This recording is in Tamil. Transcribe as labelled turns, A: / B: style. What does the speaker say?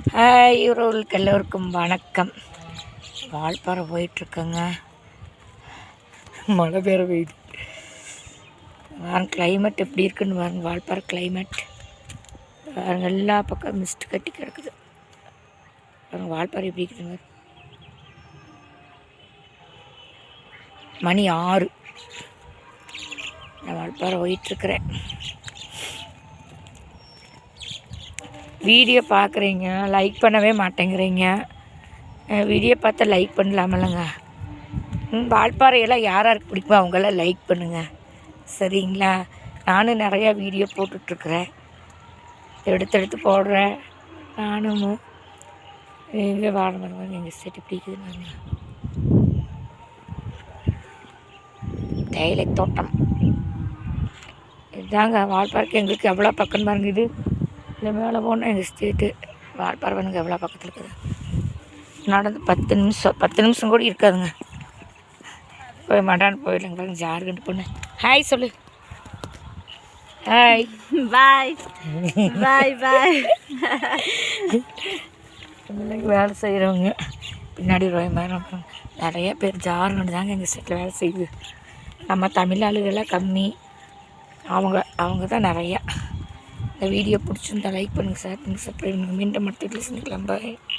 A: ஹாய் இவர்களுக்கு எல்லோருக்கும் வணக்கம். வால்பாறை போயிட்டுருக்கேங்க. மழை பெற போயிடு வாங்க கிளைமேட் எப்படி இருக்குன்னு பாருங்க வால்பாறை கிளைமேட் பாருங்க எல்லா பக்கம் மிஸ்ட் கட்டி கிடக்குது. பாருங்க வால்பாறை எப்படி இருக்குதுங்க மணி ஆறு. நான் வால்பாறை போயிட்டுருக்கிறேன். வீடியோ பார்க்குறீங்க லைக் பண்ணவே மாட்டேங்கிறீங்க. வீடியோ பார்த்தா லைக் பண்ணலாமல்லங்க. ம், வால்பாறையெல்லாம் யார் யாருக்கு பிடிக்குமோ அவங்களாம் லைக் பண்ணுங்கள் சரிங்களா? நானும் நிறையா வீடியோ போட்டுட்ருக்குறேன். எடுத்தெடுத்து போடுறேன். நானும். எங்கே வாழ மரம் எங்கள் செட்டு பிடிக்குதுன்னு தேயிலை தோட்டம். இதுதாங்க வால்பாறைக்கு எங்களுக்கு எவ்வளோ பக்கம் பாருங்க இது. இல்லை மேலே போனால் எங்கள் ஸ்ட்ரீட்டு வால்பாறை வந்து எவ்வளோ பக்கத்தில் இருக்குது? நடந்து பத்து நிமிஷம் பத்து நிமிஷம் கூட இருக்காதுங்க. போய் மடான் போயிடலாங்க பாருங்க ஜார்க்கண்ட் பொண்ணு ஹாய் சொல்லு. ஹாய்
B: பாய் பாய் பாய்
A: வேலை செய்கிறவங்க பின்னாடி ரோயமாரம் நிறைய பேர் ஜார்க்கண்ட் தாங்க எங்கள் ஸ்டேட்டில் வேலை செய்யுது. நம்ம தமிழ் ஆளுகெல்லாம் கம்மி. அவங்க அவங்க தான் நிறையா. இந்த வீடியோ பிடிச்சிருந்தா லைக் பண்ணுங்கள் சார் பண்ணுங்கள் சப்ஸ்கிரைப் பண்ணுங்கள் மீண்டும் அடுத்த வீட்டில் சந்திக்கலாம். பாய்